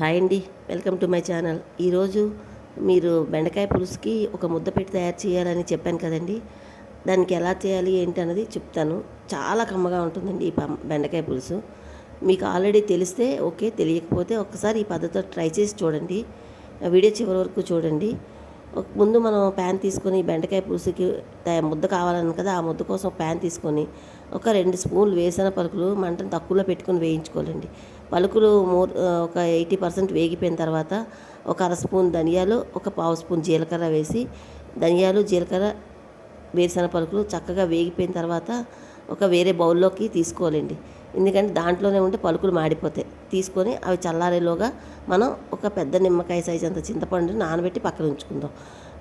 Hi అండి. Welcome to my channel. ఈరోజు మీరు బెండకాయ పులుసుకి ఒక ముద్ద పెట్టి తయారు చేయాలని చెప్పాను కదండి. దానికి ఎలా చేయాలి ఏంటి అన్నది చెప్తాను. చాలా కమ్మగా ఉంటుందండి ఈ పం- బెండకాయ పులుసు. మీకు ఆల్రెడీ తెలిస్తే ఓకే తెలియకపోతే ఒక్కసారి ఈ పద్ధతిలో ట్రై చేసి చూడండి. వీడియో చివరి వరకు చూడండి. ముందు మనం ప్యాన్ తీసుకొని బెండకాయ పులుసుకి త- ముద్ద కావాలని కదా ఆ ముద్ద కోసం ప్యాన్ తీసుకొని ఒక రెండు స్పూన్లు వేసిన పలుకులు మంటను తక్కువలో పెట్టుకొని వేయించుకోవాలండి. పలుకులు మోర్ ఒక ఎయిటీ పర్సెంట్ వేగిపోయిన తర్వాత ఒక అర స్పూన్ ధనియాలు ఒక పావు స్పూన్ జీలకర్ర వేసి ధనియాలు జీలకర్ర వేరుశనగ పలుకులు చక్కగా వేగిపోయిన తర్వాత ఒక వేరే బౌల్లోకి తీసుకోవాలండి. ఎందుకంటే దాంట్లోనే ఉంటే పలుకులు మాడిపోతాయి. తీసుకొని అవి చల్లారేలోగా మనం ఒక పెద్ద నిమ్మకాయ సైజ్ అంత చింతపండు నానబెట్టి పక్కన ఉంచుకుందాం.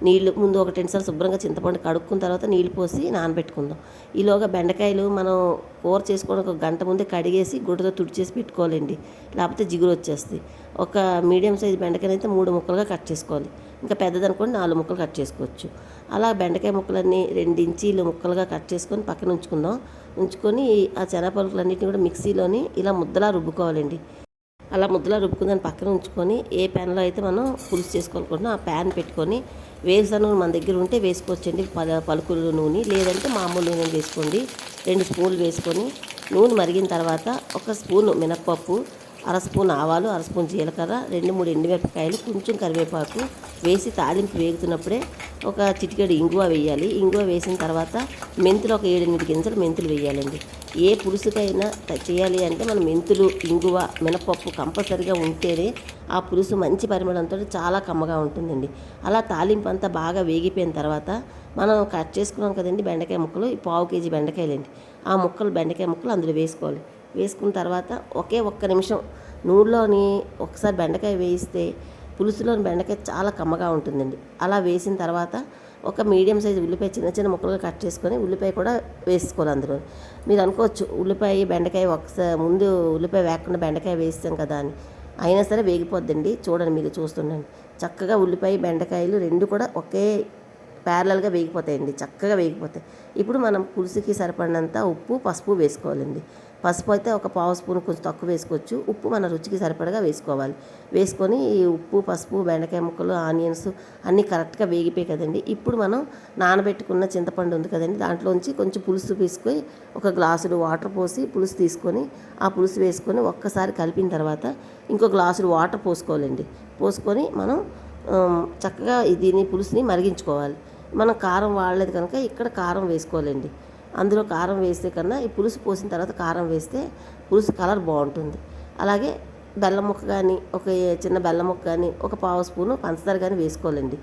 నీళ్ళు ముందు ఒక టెన్సార్లు శుభ్రంగా చింతపండు కడుక్కున్న తర్వాత నీళ్ళు పోసి నానబెట్టుకుందాం. ఈలోగా బెండకాయలు మనం కూర చేసుకోవడానికి ఒక గంట ముందే కడిగేసి గుడ్డతో తుడిచేసి పెట్టుకోవాలండి. లేకపోతే జిగురు వచ్చేస్తుంది ఒక మీడియం సైజ్ బెండకాయలు అయితే మూడు ముక్కలుగా కట్ చేసుకోవాలి. ఇంకా పెద్దదనుకోండి నాలుగు ముక్కలు కట్ చేసుకోవచ్చు. అలా బెండకాయ ముక్కలన్నీ రెండు ఇంచీలు ముక్కలుగా కట్ చేసుకొని పక్కన ఉంచుకుందాం. ఉంచుకొని ఆ శనగపలుకులన్నింటినీ కూడా మిక్సీలోని ఇలా ముద్దలా రుబ్బుకోవాలండి. అలా ముద్దలా రుబ్బుకుందని పక్కన ఉంచుకొని ఏ ప్యాన్లో అయితే మనం పులుసు చేసుకోవాలనుకుంటున్నాం ఆ ప్యాన్ పెట్టుకొని వేరుశనగ మన దగ్గర ఉంటే వేసుకోవచ్చండి. పల పలుకులు నూనె లేదంటే మామూలు నూనె వేసుకోండి. రెండు స్పూన్లు వేసుకొని నూనె మరిగిన తర్వాత ఒక స్పూన్ మినప్పప్పు అర స్పూన్ ఆవాలు అర స్పూన్ జీలకర్ర రెండు మూడు ఎండుమిరపకాయలు కొంచెం కరివేపాకు వేసి తాలింపు వేగుతున్నప్పుడే ఒక చిటికెడు ఇంగువ వేయాలి. ఇంగువ వేసిన తర్వాత మెంతులు ఒక ఏడెనిమిది గింజలు మెంతులు వేయాలండి. ఏ పులుసుకైనా చేయాలి అంటే మనం మెంతులు ఇంగువ మినపప్పు కంపల్సరిగా ఉంటేనే ఆ పులుసు మంచి పరిమళంతో చాలా కమ్మగా ఉంటుందండి. అలా తాలింపు అంతా బాగా వేగిపోయిన తర్వాత మనం కట్ చేసుకున్నాం కదండి బెండకాయ ముక్కలు ఈ పావు కేజీ బెండకాయలండి. ఆ ముక్కలు బెండకాయ ముక్కలు అందులో వేసుకోవాలి. వేసుకున్న తర్వాత ఒకే ఒక్క నిమిషం నూనెలోని ఒకసారి బెండకాయ వేయిస్తే పులుసులోని బెండకాయ చాలా కమ్మగా ఉంటుందండి. అలా వేసిన తర్వాత ఒక మీడియం సైజు ఉల్లిపాయ చిన్న చిన్న ముక్కలుగా కట్ చేసుకొని ఉల్లిపాయ కూడా వేసుకోవాలి అందులో. మీరు అనుకోవచ్చు ఉల్లిపాయ బెండకాయ ఒకసారి ముందు ఉల్లిపాయ వేయకుండా బెండకాయ వేస్తాం కదా అని. అయినా సరే వేగిపోద్దండి. చూడండి మీరు చూస్తుండండి. చక్కగా ఉల్లిపాయ బెండకాయలు రెండు కూడా ఒకే ప్యారలల్గా వేగిపోతాయండి. చక్కగా వేగిపోతాయి. ఇప్పుడు మనం పులుసుకి సరిపడినంత ఉప్పు పసుపు వేసుకోవాలండి. పసుపు అయితే ఒక పావు స్పూన్ కొంచెం తక్కువ వేసుకోవచ్చు. ఉప్పు మన రుచికి సరిపడగా వేసుకోవాలి. వేసుకొని ఈ ఉప్పు పసుపు బెండకాయ ముక్కలు ఆనియన్స్ అన్నీ కరెక్ట్గా వేగిపోయి కదండి. ఇప్పుడు మనం నానబెట్టుకున్న చింతపండు ఉంది కదండి దాంట్లోంచి కొంచెం పులుసు తీసుకొని ఒక గ్లాసుడు వాటర్ పోసి పులుసు తీసుకొని ఆ పులుసు వేసుకొని ఒక్కసారి కలిపిన తర్వాత ఇంకో గ్లాసుడు వాటర్ పోసుకోవాలండి. పోసుకొని మనం చక్కగా దీని పులుసుని మరిగించుకోవాలి. మనం కారం వాడలేదు కనుక ఇక్కడ కారం వేసుకోవాలండి. అందులో కారం వేస్తే కన్నా ఈ పులుసు పోసిన తర్వాత కారం వేస్తే పులుసు కలర్ బాగుంటుంది. అలాగే బెల్లం ముక్క కానీ ఒక చిన్న బెల్లం ముక్క కానీ ఒక పావు స్పూను పంచదార కానీ వేసుకోవాలండి.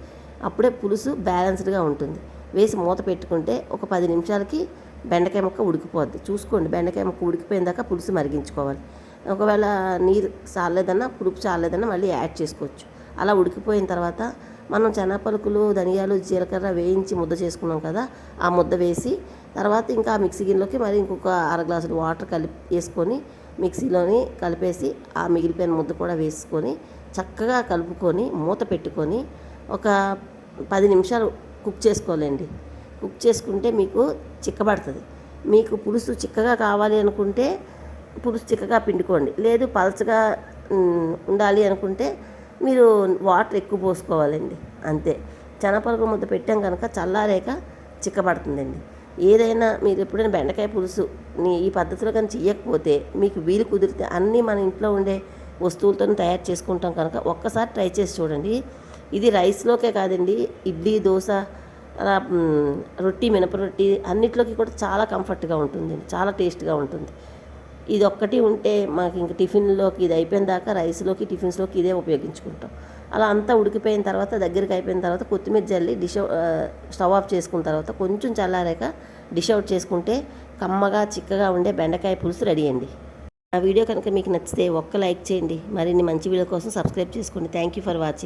అప్పుడే పులుసు బ్యాలెన్స్డ్గా ఉంటుంది. వేసి మూత పెట్టుకుంటే ఒక పది నిమిషాలకి బెండకాయ ముక్క ఉడికిపోద్ది. చూసుకోండి బెండకాయ ముక్క ఉడికిపోయిందాక పులుసు మరిగించుకోవాలి. ఒకవేళ నీరు చాలేదన్నా పులుపు చాలేదన్నా మళ్ళీ యాడ్ చేసుకోవచ్చు. అలా ఉడికిపోయిన తర్వాత మనం చెనపలుకులు ధనియాలు జీలకర్ర వేయించి ముద్ద చేసుకున్నాం కదా ఆ ముద్ద వేసి తర్వాత ఇంకా ఆ మిక్సీ గిన్నెలోకి మరి ఇంకొక అర గ్లాసులు వాటర్ కలిపి వేసుకొని మిక్సీలోని కలిపేసి ఆ మిగిలిపోయిన ముద్ద కూడా వేసుకొని చక్కగా కలుపుకొని మూత పెట్టుకొని ఒక పది నిమిషాలు కుక్ చేసుకోవాలండి. కుక్ చేసుకుంటే మీకు చిక్కబడుతుంది. మీకు పులుసు చిక్కగా కావాలి అనుకుంటే పులుసు చిక్కగా పిండుకోండి. లేదు పలచగా ఉండాలి అనుకుంటే మీరు వాటర్ ఎక్కువ పోసుకోవాలండి. అంతే. శనగపలుకు ముద్ద పెట్టాం కనుక చల్లారేక చిక్కబడుతుందండి. ఏదైనా మీరు ఎప్పుడైనా బెండకాయ పులుసు ఈ పద్ధతిలో కానీ చేయకపోతే మీకు వీలు కుదిరితే అన్నీ మన ఇంట్లో ఉండే వస్తువులతో తయారు చేసుకుంటాం కనుక ఒక్కసారి ట్రై చేసి చూడండి. ఇది రైస్లోకే కాదండి. ఇడ్లీ దోశ రొట్టి మినప రొట్టి అన్నిట్లోకి కూడా చాలా కంఫర్ట్గా ఉంటుంది చాలా టేస్ట్గా ఉంటుంది. ఇది ఒక్కటి ఉంటే మాకు ఇంక టిఫిన్లోకి ఇది అయిపోయిన దాకా రైస్లోకి టిఫిన్స్లోకి ఇదే ఉపయోగించుకుంటాం. అలా అంతా ఉడికిపోయిన తర్వాత దగ్గరికి అయిపోయిన తర్వాత కొత్తిమీర జల్లి డిష్ స్టవ్ ఆఫ్ చేసుకున్న తర్వాత కొంచెం చల్లారాక డిష్ అవుట్ చేసుకుంటే కమ్మగా చిక్కగా ఉండే బెండకాయ పులుసు రెడీ అండి. ఆ వీడియో కనుక మీకు నచ్చితే ఒక్క లైక్ చేయండి. మరిన్ని మంచి వీడియో కోసం సబ్స్క్రైబ్ చేసుకోండి. Thank you for watching.